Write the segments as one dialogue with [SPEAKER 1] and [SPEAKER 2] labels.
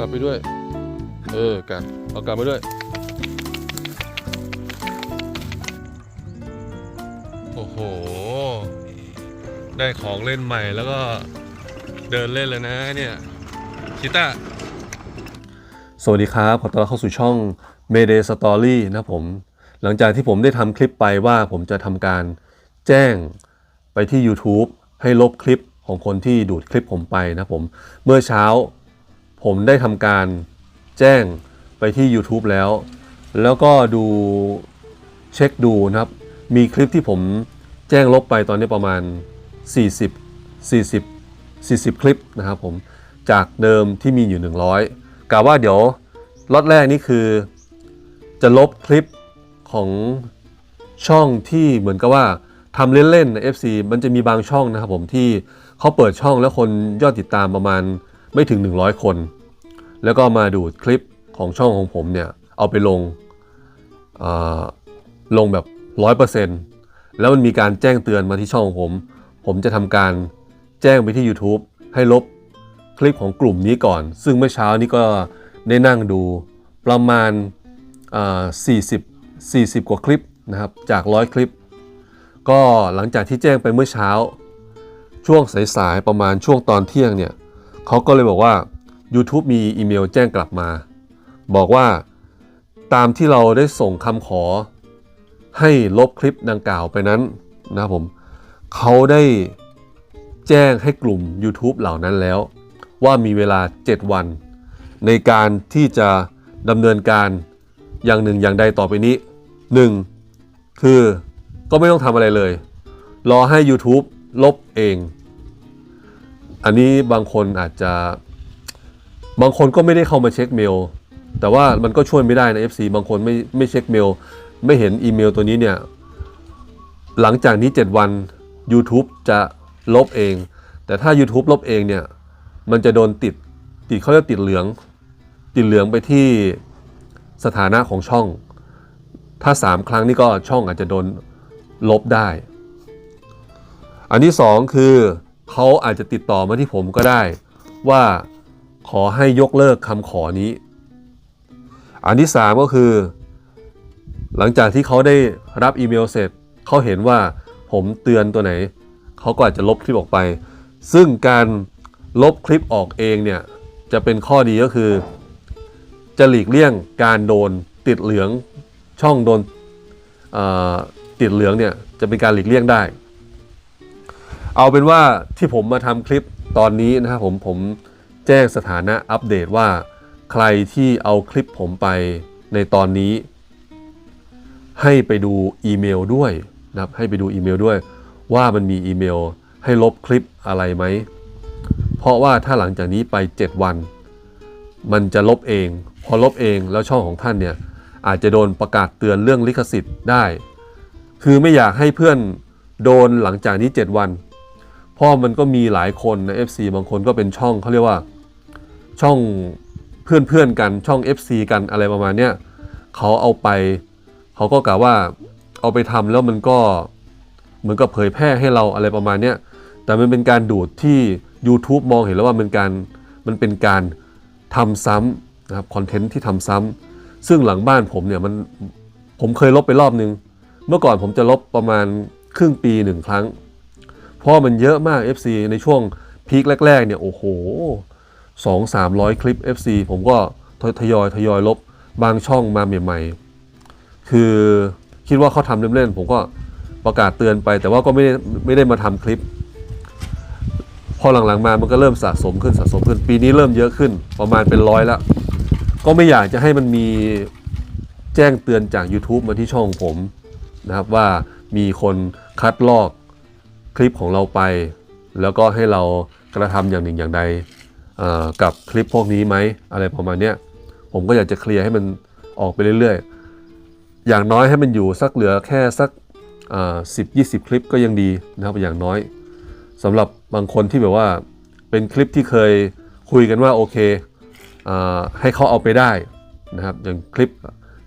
[SPEAKER 1] กลับไปด้วย เออกัดเอากลับไปด้วย โอ้โห ได้ของเล่นใหม่แล้วก็เดินเล่นเลยนะเนี่ยชิต้าสวัสดีครับ ขอต้อนรับเข้าสู่ช่อง Mayday Story นะผม หลังจากที่ผมได้ทำคลิปไปว่าผมจะทำการแจ้งไปที่ YouTube ให้ลบคลิปของคนที่ดูดคลิปผมไปนะผม เมื่อเช้า ผมได้ทำการแจ้งไปที่ YouTube แล้ว แล้วก็ดูเช็คดูนะครับ มีคลิปที่ผมแจ้งลบไปตอนนี้ประมาณ 40 40 40 คลิปนะครับผมจากเดิมที่มีอยู่ 100กะว่าเดี๋ยวล็อตแรกนี่คือจะลบคลิปของช่องที่เหมือนกับว่าทำเล่นๆใน FC มันจะมีบางช่องนะครับผมที่เขาเปิดช่องแล้วคนยอดติดตามประมาณไม่ถึง 100 คน แล้วก็มาดูดคลิปของช่องของผมเนี่ยเอาไปลงเอ่อลงแบบ 100%แล้วมันมีการแจ้งเตือนมาที่ช่องของผม ผมจะทำการแจ้งไปที่ YouTube ให้ลบคลิปของกลุ่มนี้ก่อน ซึ่งเมื่อเช้านี้ก็ได้นั่งดูประมาณ 40 40 กว่าคลิปนะครับ จาก 100 คลิป ก็หลังจากที่แจ้งไปเมื่อเช้า ช่วงสายๆ ประมาณช่วงตอนเที่ยงเนี่ยเขาก็เลยบอกว่า YouTube มีอีเมลแจ้งกลับมา บอกว่าตามที่เราได้ส่งคำขอ ให้ลบคลิปดังกล่าวไปนั้นนะผมเขาได้แจ้งให้กลุ่ม YouTube เหล่านั้นแล้ว ว่ามีเวลา 7 วัน ในการที่จะดำเนินการอย่างหนึ่งอย่างใดต่อไปนี้ 1. คือก็ไม่ต้องทำอะไรเลย รอให้ YouTube ลบเอง อันนี้บางคนอาจจะ บางคนก็ไม่ได้เข้ามาเช็คเมล แต่ว่ามันก็ช่วยไม่ได้นะ FC บางคนไม่ไม่เช็คเมล ไม่เห็นอีเมลตัวนี้เนี่ย หลังจากนี้ 7 วัน YouTube จะลบเอง แต่ถ้า YouTube ลบเองเนี่ย มันจะโดนติดติดเขาเรียกติดเหลือง ติดเหลืองไปที่สถานะของช่อง ถ้า 3 ครั้งนี่ก็ช่องอาจจะโดนลบได้ อันที่ 2 คือเขาอาจจะติดต่อมาที่ผมก็ได้ว่า ขอให้ยกเลิกคำขอนี้ อันที่ 3 ก็คือ หลังจากที่เขาได้รับอีเมลเสร็จ เขาเห็นว่าผมเตือนตัวไหน เขาก็อาจจะลบคลิปออกไป ซึ่งการลบคลิปออกเองเนี่ย จะเป็นข้อดีก็คือ จะหลีกเลี่ยงการโดนติดเหลืองช่องโดนติดเหลืองเนี่ยจะเป็นการหลีกเลี่ยงได้ เอาเป็นว่าที่ผมมาทำคลิปตอนนี้นะครับผมผม แจ้งสถานะอัปเดตว่า ใครที่เอาคลิปผมไปในตอนนี้ ให้ไปดูอีเมลด้วยนะครับให้ไปดูอีเมลด้วย ว่ามันมีอีเมลให้ลบคลิปอะไรไหม เพราะว่าถ้าหลังจากนี้ไป 7 วัน มันจะลบเอง พอลบเองแล้วช่องของท่านเนี่ยอาจจะโดนประกาศเตือนเรื่องลิขสิทธิ์ได้ คือไม่อยากให้เพื่อนโดนหลังจากนี้ 7 วัน เพราะมันก็มีหลายคนใน FC บางคนก็เป็นช่องเขาเรียกว่า ช่องเพื่อนเพื่อนๆกันช่อง FC กันอะไรประมาณเนี้ยเขาเอาไป เขาก็กล่าวว่าเอาไปทำแล้วมันก็เหมือนกับเผยแพร่ให้เราอะไรประมาณเนี้ยแต่มันเป็นการดูดที่ YouTube มองเห็นแล้วว่ามันการมันเป็นการทำซ้ำนะครับคอนเทนต์ที่ทำซ้ำซึ่งหลังบ้านผมเนี่ยมันผมเคยลบไปรอบนึง เมื่อก่อนผมจะลบประมาณครึ่งปีหนึ่งครั้ง เพราะมันเยอะมาก FC ในช่วงพีคแรก ๆ เนี่ยโอ้โห สองสามร้อยคลิป FC ผมก็ทยอยทยอยลบบางช่องมาใหม่ๆ คือคิดว่าเขาทำเล่นๆ ผมก็ประกาศเตือนไป แต่ว่าก็ไม่ได้ไม่ได้มาทำคลิป พอหลังๆมามันก็เริ่มสะสมขึ้นสะสมขึ้น ปีนี้เริ่มเยอะขึ้นประมาณเป็นร้อยล้วก็ไม่อยากจะให้มันมีแจ้งเตือนจาก YouTube มาที่ช่องผมนะครับว่ามีคนคัดลอกคลิปของเราไป แล้วก็ให้เรากระทำอย่างหนึ่งอย่างใด กับคลิปพวกนี้ไหมอะไรประมาณนี้ผมก็อยากจะเคลียร์ให้มันออกไปเรื่อยๆ อย่างน้อยให้มันอยู่สักเหลือแค่สักสิบยี่สิบคลิปก็ยังดีนะครับอย่างน้อยสำหรับบางคนที่แบบว่าเป็นคลิปที่เคยคุยกันว่าโอเคอให้เขาเอาไปได้นะครับอย่างคลิป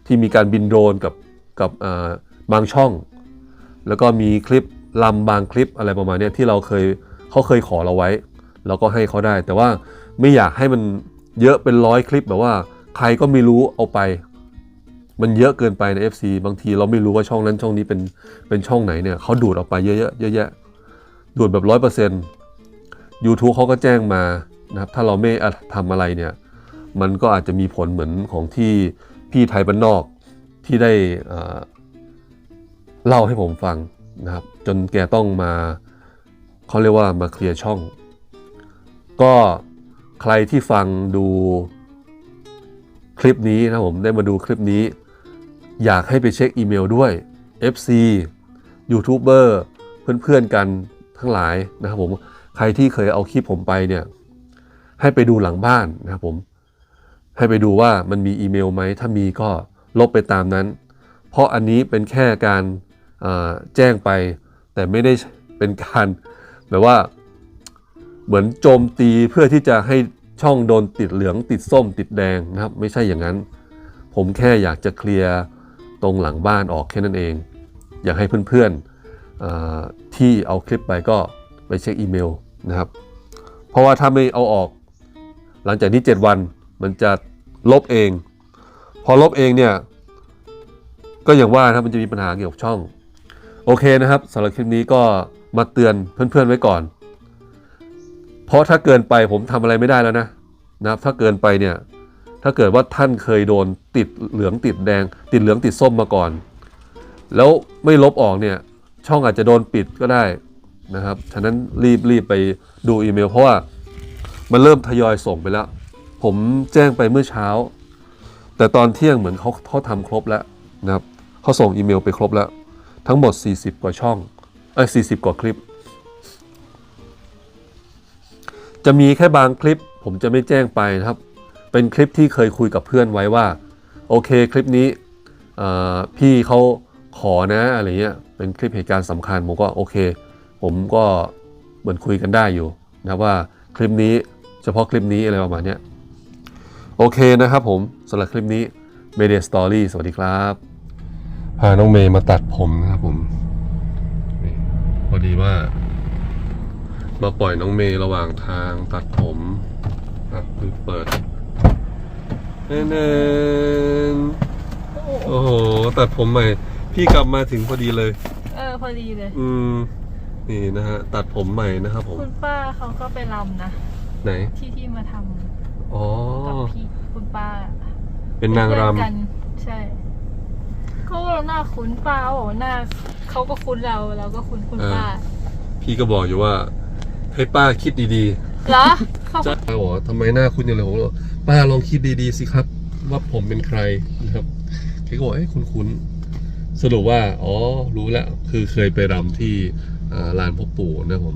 [SPEAKER 1] ที่มีการบินโดรนกับกับบางช่อง แล้วก็มีคลิปลำบางคลิปอะไรประมาณนี้ที่เราเคยเขาเคยขอเราไว้ เราก็ให้เขาได้ แต่ว่า ไม่อยากให้มันเยอะเป็นร้อยคลิปแบบว่า ใครก็ไม่รู้เอาไป มันเยอะเกินไปใน FC บางทีเราไม่รู้ว่าช่องนั้นช่องนี้เป็นเป็นช่องไหนเนี่ยเขาดูดออกไปเยอะๆเยอะแยะดูดแบบร้อยเปอร์เซ็นต์ยูทูบเขาก็แจ้งมานะครับ ถ้าเราไม่ทำอะไรเนี่ย มันก็อาจจะมีผลเหมือนของที่พี่ไทยบ้านนอกที่ได้เล่าให้ผมฟังนะครับ จนแกต้องมาเขาเรียกว่ามาเคลียร์ช่อง ก็ ใครที่ฟังดูคลิปนี้นะผมได้มาดูคลิปนี้ อยากให้ไปเช็คอีเมลด้วย FC ยูทูบเบอร์เพื่อนๆกันทั้งหลายนะครับผมใครที่เคยเอาคลิปผมไปเนี่ยให้ไปดูหลังบ้านนะครับผม ให้ไปดูว่ามันมีอีเมลไหม ถ้ามีก็ลบไปตามนั้น เพราะอันนี้เป็นแค่การแจ้งไป แต่ไม่ได้เป็นการแบบว่า เหมือนโจมตีเพื่อที่จะให้ช่องโดนติดเหลืองติดส้มติดแดงนะครับ ไม่ใช่อย่างนั้น ผมแค่อยากจะเคลียร์ตรงหลังบ้านออกแค่นั้นเอง อยากให้เพื่อนๆที่เอาคลิปไปก็ไปเช็คอีเมลนะครับ เพราะว่าถ้าไม่เอาออก หลังจากนี้ 7 วันมันจะลบเอง พอลบเองเนี่ยก็อย่างว่านะครับมันจะมีปัญหาเกี่ยวกับช่อง โอเคนะครับสำหรับคลิปนี้ก็มาเตือนเพื่อนๆไว้ก่อน เพราะถ้าเกินไปผมทำอะไรไม่ได้แล้วนะนะครับถ้าเกินไปเนี่ยถ้าเกิดว่าท่านเคยโดนติดเหลืองติดแดง ติดเหลืองติดส้มมาก่อน แล้วไม่ลบออกเนี่ยช่องอาจจะโดนปิดก็ได้นะครับฉะนั้นรีบรีบไปดูอีเมล เพราะว่ามันเริ่มทยอยส่งไปแล้ว ผมแจ้งไปเมื่อเช้า แต่ตอนเที่ยงเหมือนเขาเขาทำครบแล้วนะครับเขาส่งอีเมลไปครบแล้ว ทั้งหมด 40 กว่าช่องเอ้ย40 กว่าคลิป จะมีแค่บางคลิป ผมจะไม่แจ้งไปนะครับ เป็นคลิปที่เคยคุยกับเพื่อนไว้ว่า โอเคคลิปนี้พี่เขาขอนะอะไรเงี้ยเป็นคลิปเหตุการณ์สำคัญผมก็โอเค ผมก็เหมือนคุยกันได้อยู่นะว่าคลิปนี้เฉพาะคลิปนี้อะไรประมาณเนี้ยโอเคนะครับผมสำหรับคลิปนี้ Media Story สวัสดีครับพาน้องเมย์มาตัดผมนะครับผมพอดีว่า มาปล่อยน้องเมย์ระหว่างทางตัดผมอะคือเปิดแน่ๆโอ้โห ตัดผมใหม่ พี่กลับมาถึงพอดีเลย
[SPEAKER 2] เออ พอดีเลย
[SPEAKER 1] อืม นี่นะฮะ ตัดผมใหม่นะครับผม
[SPEAKER 2] คุณป้าเขาก็ไปรำนะ
[SPEAKER 1] ไหน
[SPEAKER 2] ที่ที่มาทำ
[SPEAKER 1] อ๋อ
[SPEAKER 2] กับพี่คุณป้า
[SPEAKER 1] เป็นนางร
[SPEAKER 2] เพื่อกันใช่เขาบอกหน้าคุ้นป้าเขาบอกว่าหน้าเขาก็คุ้นเราเราก็คุ้นคุณป้าำ
[SPEAKER 1] พี่ก็บอกอยู่ว่า ให้ป้าคิดดีๆ
[SPEAKER 2] เหรอเขา
[SPEAKER 1] จ้าป้าบอกว่าทำไมหน้าคุณอย่างไรผมบอกป้าลองคิดดีๆสิครับ ว่าผมเป็นใครนะครับแกก็บอกเอ้ยคุ้นๆสรุปว่า อ๋อ รู้แล้ว คือเคยไปรำที่อ่าลานพ่อปู่นะผม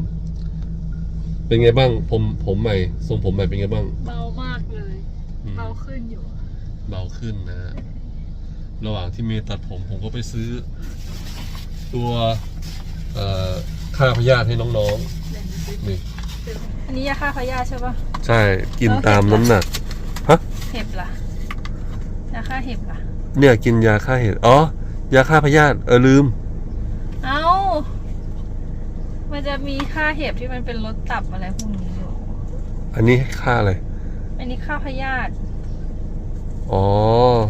[SPEAKER 1] เป็นไงบ้าง ผมผมใหม่ ทรงผมใหม่เป็นไงบ้าง
[SPEAKER 2] เบามากเลย
[SPEAKER 1] อืม
[SPEAKER 2] เบาขึ้นอยู่
[SPEAKER 1] เบาขึ้นนะฮะ ระหว่างที่เมย์ตัดผมผมก็ไปซื้อ ตัวเอ่อค่าพยาธิให้น้องๆ นี่
[SPEAKER 2] อันนี้ยาฆ่าพยาธิใช่ปะ
[SPEAKER 1] ใช่กินตามน้ำหนักฮะ
[SPEAKER 2] เห็บล่ะยาฆ่าเห็บล่ะ
[SPEAKER 1] เนี่ยกินยาฆ่าเห็ดอ๋อยาฆ่าพยาธิเออลืม
[SPEAKER 2] เอ้า มันจะมีค่าเห็บที่มันเป็นรถตับอะไรพวกนี้อยู่
[SPEAKER 1] อันนี้ค่าอะไร
[SPEAKER 2] อันนี้ค่าพยาธิ
[SPEAKER 1] อ๋อ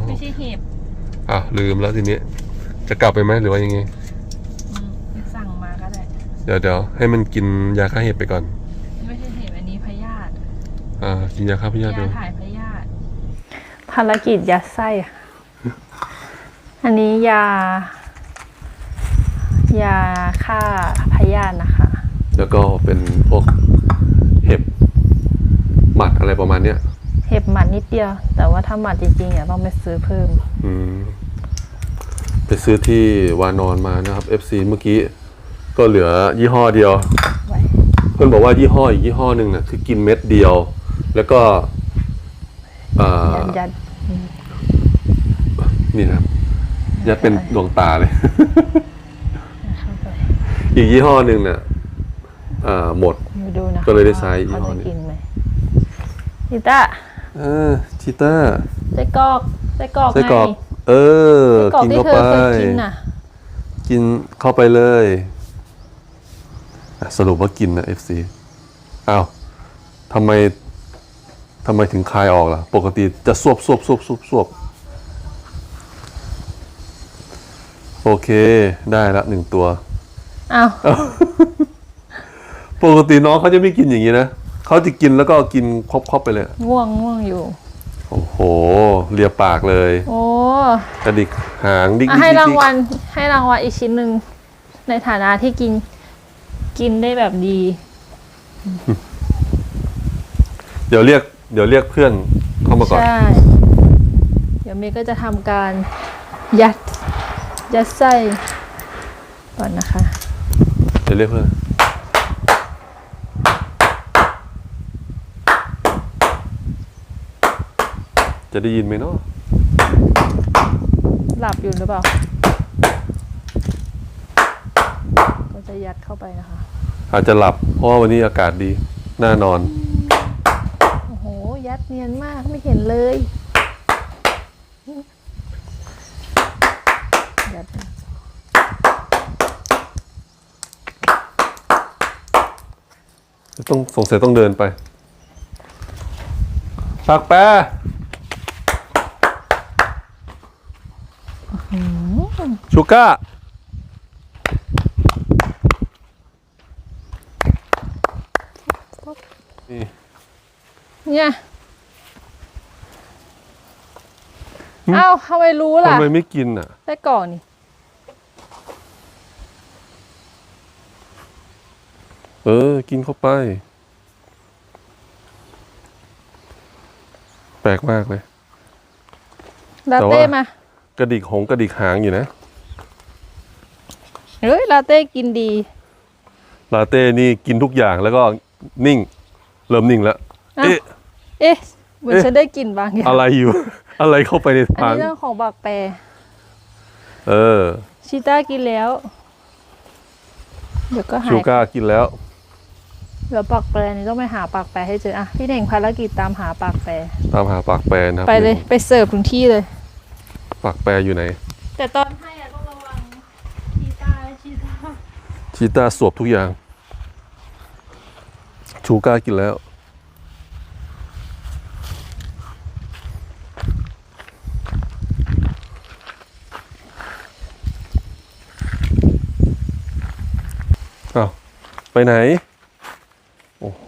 [SPEAKER 2] ไม่ใช่เห็บ
[SPEAKER 1] อะลืมแล้วทีนี้ จะกลับไปไหมหรือว่ายังไง
[SPEAKER 2] อืมสั่งมาก็ได้
[SPEAKER 1] เดี๋ยวเดี๋ยวให้มันกินยาฆ่าเห็ดไปก่อน
[SPEAKER 2] ไม่ใช่เห็บอันนี้พยาธิ
[SPEAKER 1] อ่ากินยาฆ่าพยาธิ
[SPEAKER 2] ยา
[SPEAKER 1] ดู
[SPEAKER 2] ถ่ายพยาธิภารกิจยัดไส้ค่ะอันนี้ยา ยาฆ่าพยาธินะคะ
[SPEAKER 1] แล้วก็เป็นพวกเห็บหมัดอะไรประมาณเนี้ย
[SPEAKER 2] เห็บหมัดนิดเดียว แต่ว่าถ้าหมัดจริงๆอะต้องไปซื้อเพิ่ม
[SPEAKER 1] อืม ไปซื้อที่วานอนมานะครับ FC เมื่อกี้ ก็เหลือยี่ห้อเดียว
[SPEAKER 2] ไว้
[SPEAKER 1] เพื่อนบอกว่ายี่ห้ออีกยี่ห้อหนึ่งน่ะคือกินเม็ดเดียว แล้วก็เอ่อ
[SPEAKER 2] ยัดยัด
[SPEAKER 1] นี่นะครับยัดเป็นดวงตาเลย
[SPEAKER 2] เข้าไป
[SPEAKER 1] อีกยี่ห้อหนึ่งเนี่ยเอ่อหมด
[SPEAKER 2] มาดูนะ
[SPEAKER 1] ก็เลยได้ใช้ยี่
[SPEAKER 2] เขา
[SPEAKER 1] ห้อ
[SPEAKER 2] จะ
[SPEAKER 1] นี้
[SPEAKER 2] กินไหมนิต้า
[SPEAKER 1] เออชิต้า
[SPEAKER 2] ไส้กรอกไส้กรอก
[SPEAKER 1] ไส้กรอก
[SPEAKER 2] ไง
[SPEAKER 1] เออ
[SPEAKER 2] ไส้กรอก
[SPEAKER 1] กิน
[SPEAKER 2] ที่
[SPEAKER 1] เข้า
[SPEAKER 2] เธ
[SPEAKER 1] ไป
[SPEAKER 2] อเคยกินน่ะ
[SPEAKER 1] กินเข้าไปเลยอะ สรุปว่ากินนะ FC อ้าวทำไมทำไมถึงคายออกล่ะ ปกติจะสวบสวบสวบสวบสวบโอเค ได้ละหนึ่งตัว
[SPEAKER 2] อ้าว
[SPEAKER 1] ปกติน้องเขาจะไม่กินอย่างนี้นะเขาจะกินแล้วก็กินครบๆไปเลย
[SPEAKER 2] ง่วงง่วงอยู่
[SPEAKER 1] โอ้โห เลียปากเลย
[SPEAKER 2] โอ้
[SPEAKER 1] กระดิกหางดิ๊ก
[SPEAKER 2] อะ
[SPEAKER 1] ดิ๊ก
[SPEAKER 2] ให้
[SPEAKER 1] ดิ๊ก
[SPEAKER 2] ราง
[SPEAKER 1] ดิ๊ก
[SPEAKER 2] วัลให้รางวัลอีกชิ้นหนึ่งในฐานะที่กิน กินได้แบบดี
[SPEAKER 1] เดี๋ยวเรียก เดี๋ยวเรียกเพื่อนเข้ามาก่อน
[SPEAKER 2] ใช่ เดี๋ยวเมย์ก็จะทำการยัด ยัดไส้ก่อนนะคะ
[SPEAKER 1] เดี๋ยวเรียกเพื่อน จะได้ยินไหมเนาะ
[SPEAKER 2] หลับอยู่หรือเปล่า ก็จะ ยัดเข้าไปนะคะ
[SPEAKER 1] อาจจะหลับ เพราะว่าวันนี้อากาศดีน่านอน
[SPEAKER 2] โอ้โห ยัดเนียนมากไม่เห็นเลยยัดนะ
[SPEAKER 1] ต้องสงสัยต้องเดินไปปากแปรชูก้า
[SPEAKER 2] เนี่ยเอ้าทำไมรู้ล่ะ
[SPEAKER 1] ทำไมไม่กินอะ
[SPEAKER 2] ได้กล่องนี่
[SPEAKER 1] เออ กินเข้าไป แปลกมากเลย
[SPEAKER 2] ลา
[SPEAKER 1] แต่
[SPEAKER 2] เต้
[SPEAKER 1] ว่า
[SPEAKER 2] มา
[SPEAKER 1] กระดิกหงกระดิกหางอยู่นะ
[SPEAKER 2] เฮ้ยลาเต้กินดี
[SPEAKER 1] ลาเต้นี่กินทุกอย่างแล้วก็นิ่ง เริ่มนิ่งแล้ว
[SPEAKER 2] อ้าว
[SPEAKER 1] เอ๊ะ
[SPEAKER 2] เอ๊ะเหมือน
[SPEAKER 1] เอ๊ะ
[SPEAKER 2] ฉันได้กลินบางอย่าง
[SPEAKER 1] อะไรอยู่ อะไรเข้าไปใน
[SPEAKER 2] อัน
[SPEAKER 1] ทาง
[SPEAKER 2] นี้เรื่องของบักแปร
[SPEAKER 1] เออ
[SPEAKER 2] ชีต้ากินแล้ว เดี๋ยวก็หา
[SPEAKER 1] ชู
[SPEAKER 2] ย
[SPEAKER 1] ก้ากินแล้ว
[SPEAKER 2] เดี๋ยวปักแปรนี่ต้องไปหาปักแปรให้เจออะพี่เน่งภารกิจตามหาปักแปร
[SPEAKER 1] ตามหาปากแปรนะครับ
[SPEAKER 2] ไปเลยไปเสิร์ฟถึงที่เลย
[SPEAKER 1] ปากแปรอยู่ไหน
[SPEAKER 2] แต่ตอนให้อะต้องระวังชีต้าและชีต้า
[SPEAKER 1] ชีต้าสวบทุกอย่าง ชูก้ากินแล้ว ไปไหน โอ้โห